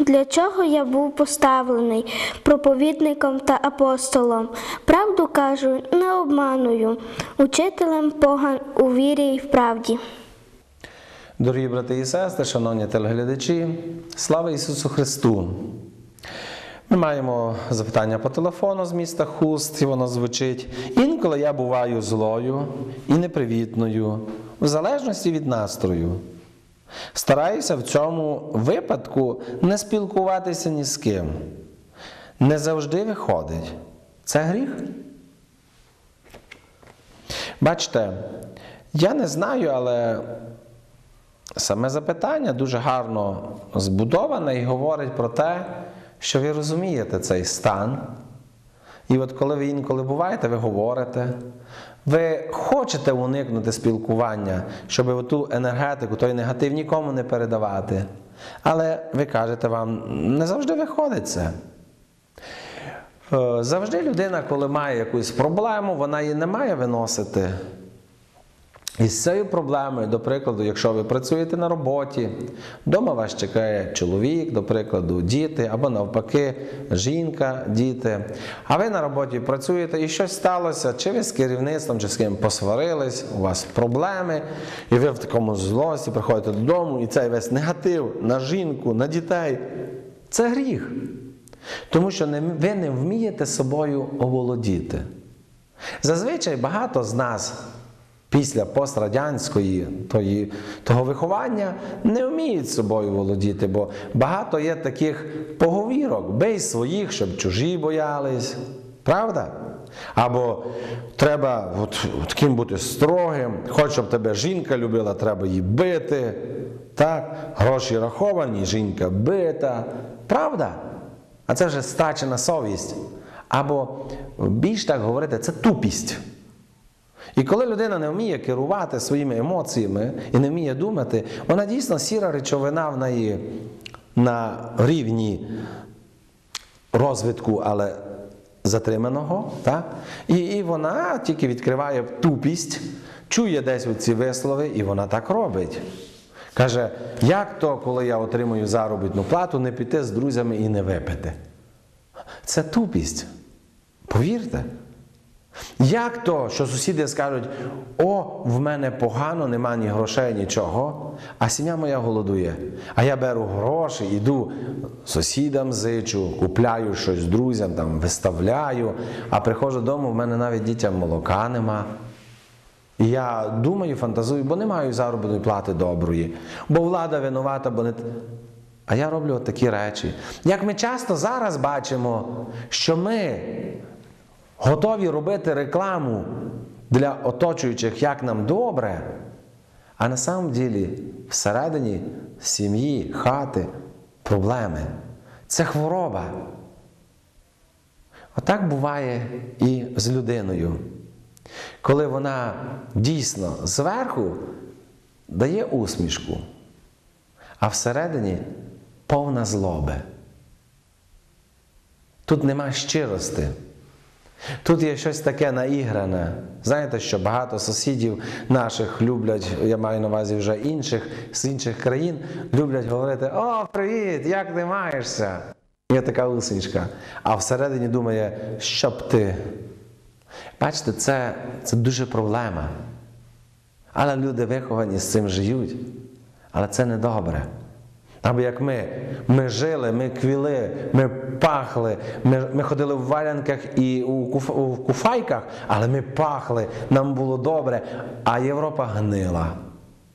для чого я був поставлений проповідником та апостолом. Правду кажу, не обманую, учителем поган у вірі і в правді. Дорогі брати і сестри, шановні телеглядачі, слава Ісусу Христу! Ми маємо запитання по телефону з міста Хуст, і воно звучить. Інколи я буваю злою і непривітною, в залежності від настрою. Стараюся в цьому випадку не спілкуватися ні з ким. Не завжди виходить. Це гріх? Бачите, я не знаю, але Саме запитання дуже гарно збудоване і говорить про те, що ви розумієте цей стан. І от коли ви інколи буваєте, ви говорите, ви хочете уникнути спілкування, щоб ту енергетику, той негатив нікому не передавати. Але ви кажете, вам не завжди виходить це. Е, Завжди людина, коли має якусь проблему, вона її не має виносити і з цією проблемою, до прикладу, якщо ви працюєте на роботі, вдома вас чекає чоловік, до прикладу, діти, або навпаки, жінка, діти. А ви на роботі працюєте і щось сталося, чи ви з керівництвом, чи з ким посварились, у вас проблеми, і ви в такому злості приходите додому, і цей весь негатив на жінку, на дітей це гріх. Тому що ви не вмієте собою оволодіти. Зазвичай багато з нас після пострадянської тої, того виховання не вміють собою володіти, бо багато є таких поговірок, бей своїх, щоб чужі боялись. Правда? Або треба от, таким бути строгим, хоч щоб тебе жінка любила, треба її бити. Так? Гроші раховані, жінка бита. Правда? А це вже стачена совість. Або більш так говорити, це тупість. І коли людина не вміє керувати своїми емоціями і не вміє думати, вона дійсно сіра речовина в неї на рівні розвитку, але затриманого. Так? І, і вона тільки відкриває тупість, чує десь ці вислови, і вона так робить. Каже, як то, коли я отримую заробітну плату, не піти з друзями і не випити? Це тупість. Повірте. Як то, що сусіди скажуть, о, в мене погано, нема ні грошей, нічого, а сім'я моя голодує. А я беру гроші, іду сусідам зичу, купляю щось друзям, там, виставляю, а приходжу додому, в мене навіть дітям молока нема. І я думаю, фантазую, бо не маю заробітної плати доброї, бо влада винувата, бо не. А я роблю от такі речі. Як ми часто зараз бачимо, що ми готові робити рекламу для оточуючих, як нам добре, а на самом ділі всередині сім'ї, хати проблеми. Це хвороба. Отак буває і з людиною. Коли вона дійсно зверху дає усмішку, а всередині повна злоби. Тут нема щирости. Тут є щось таке наігране. Знаєте, що багато сусідів наших люблять, я маю на увазі вже інших з інших країн, люблять говорити: О, привіт! Як ти маєшся? Є така усмішка. А всередині думає, що б ти. Бачите, це, це дуже проблема. Але люди виховані з цим живуть. Але це не Або як ми, ми жили, ми квіли, ми пахли, ми, ми ходили в валянках і у, куф, у куфайках, але ми пахли, нам було добре, а Європа гнила.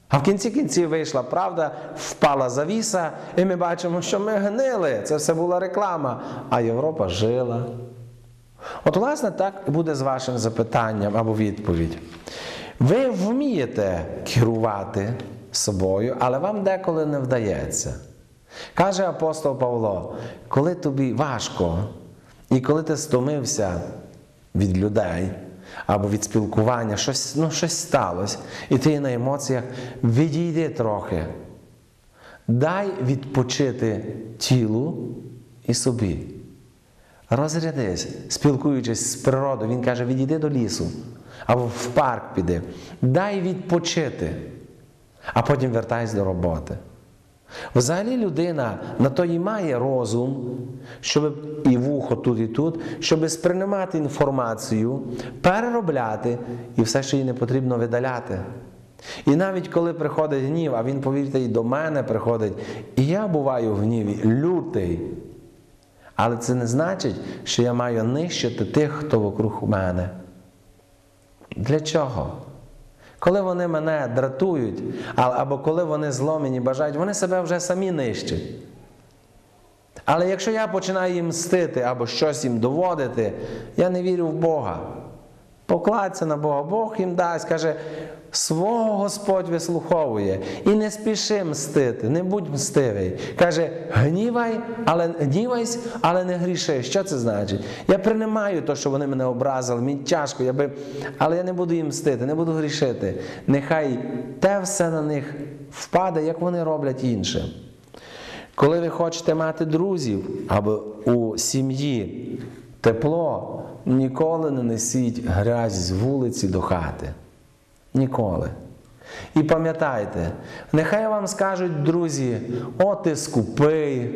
А в кінці кінців вийшла правда, впала завіса, і ми бачимо, що ми гнили. Це все була реклама, а Європа жила. От, власне, так буде з вашим запитанням або відповідь. Ви вмієте керувати собою, але вам деколи не вдається. Каже апостол Павло, коли тобі важко, і коли ти стомився від людей або від спілкування, щось, ну, щось сталося, і ти на емоціях, відійди трохи. Дай відпочити тілу і собі. Розрядись, спілкуючись з природою, він каже, відійди до лісу або в парк піди. Дай відпочити, а потім вертайся до роботи. Взагалі людина на то і має розум, щоб і вухо тут, і тут, щоб сприймати інформацію, переробляти і все, що їй не потрібно видаляти. І навіть коли приходить гнів, а він, повірте, і до мене приходить, і я буваю в гніві, лютий. Але це не значить, що я маю нищити тих, хто вокруг мене. Для чого? Коли вони мене дратують, або коли вони зломені бажають, вони себе вже самі нищать. Але якщо я починаю їм мстити або щось їм доводити, я не вірю в Бога. Покладься на Бога, Бог їм дасть, каже, свого Господь вислуховує. І не спіши мстити, не будь мстивий. Каже, гнівай, але гнівайся, але не гріши. Що це значить? Я приймаю те, що вони мене образили, мені тяжко, я би... але я не буду їм мстити, не буду грішити. Нехай те все на них впаде, як вони роблять іншим. Коли ви хочете мати друзів або у сім'ї тепло, ніколи не несіть грязь з вулиці до хати. Ніколи. І пам'ятайте, нехай вам скажуть друзі, о, ти скупий,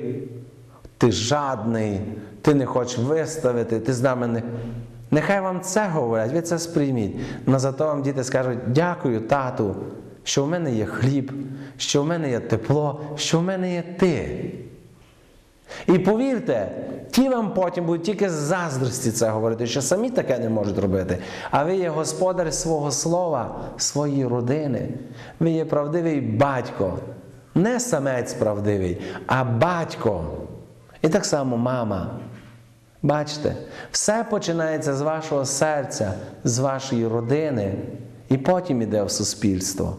ти жадний, ти не хочеш виставити, ти з нами не. Нехай вам це говорять, ви це сприйміть. Но зато вам діти скажуть, дякую, тату, що в мене є хліб, що в мене є тепло, що в мене є ти. І повірте, ті вам потім будуть тільки з заздрості це говорити, що самі таке не можуть робити. А ви є господар свого слова, своєї родини. Ви є правдивий батько. Не самець правдивий, а батько. І так само мама. Бачите, все починається з вашого серця, з вашої родини, і потім іде в суспільство.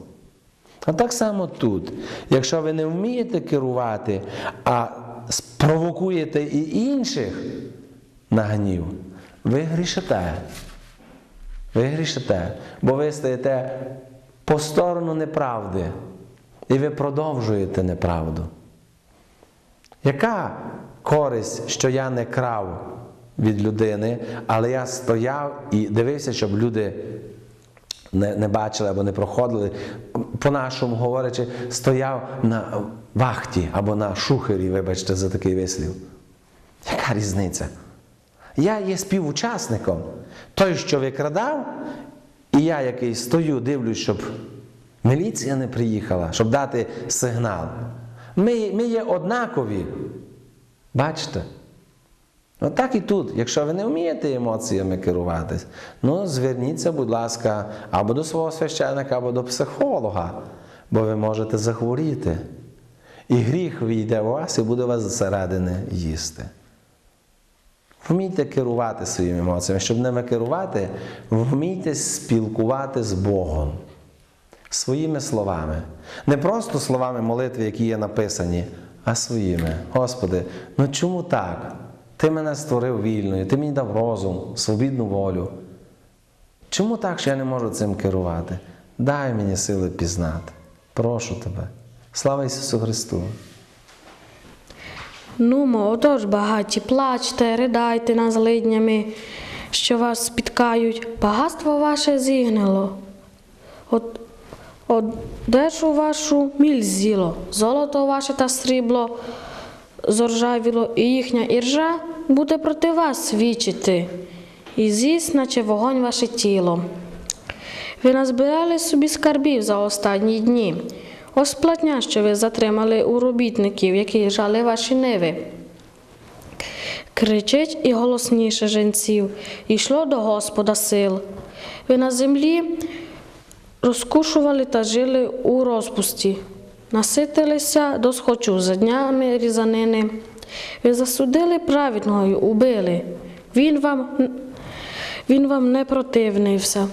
А так само тут, якщо ви не вмієте керувати, а спровокуєте і інших на гнів, ви грішите. Ви грішите, бо ви стаєте по сторону неправди, і ви продовжуєте неправду. Яка користь, що я не крав від людини, але я стояв і дивився, щоб люди не, не бачили або не проходили, по-нашому говорячи, стояв на вахті або на шухері, вибачте, за такий вислів. Яка різниця? Я є співучасником. Той, що викрадав, і я, який стою, дивлюсь, щоб міліція не приїхала, щоб дати сигнал. Ми, ми є однакові. Бачите? Отак і тут, якщо ви не вмієте емоціями керуватись, ну зверніться, будь ласка, або до свого священника, або до психолога, бо ви можете захворіти. І гріх війде у вас і буде вас зсередини їсти. Вмійте керувати своїми емоціями. Щоб ними керувати, вмійте спілкувати з Богом своїми словами. Не просто словами молитви, які є написані, а своїми. Господи, ну чому так? Ти мене створив вільною, ти мені дав розум, свобідну волю. Чому так, що я не можу цим керувати? Дай мені сили пізнати. Прошу тебе. Слава Ісусу Христу! Нумо, отож багаті, плачте, ридайте над злиднями, що вас спіткають, багатство ваше зігнило. От, одежу вашу міль з'їло, золото ваше та срібло зоржавіло, і їхня іржа буде проти вас свідчити, і з'їсть, наче вогонь ваше тіло. Ви назбирали собі скарбів за останні дні. Ось платня, що ви затримали у робітників, які жали ваші ниви. Кричить і голосніше женців, йшло до Господа сил. Ви на землі розкушували та жили у розпусті, наситилися до схочу за днями різанини. Ви засудили праведного й убили. Він вам, він вам не противнився.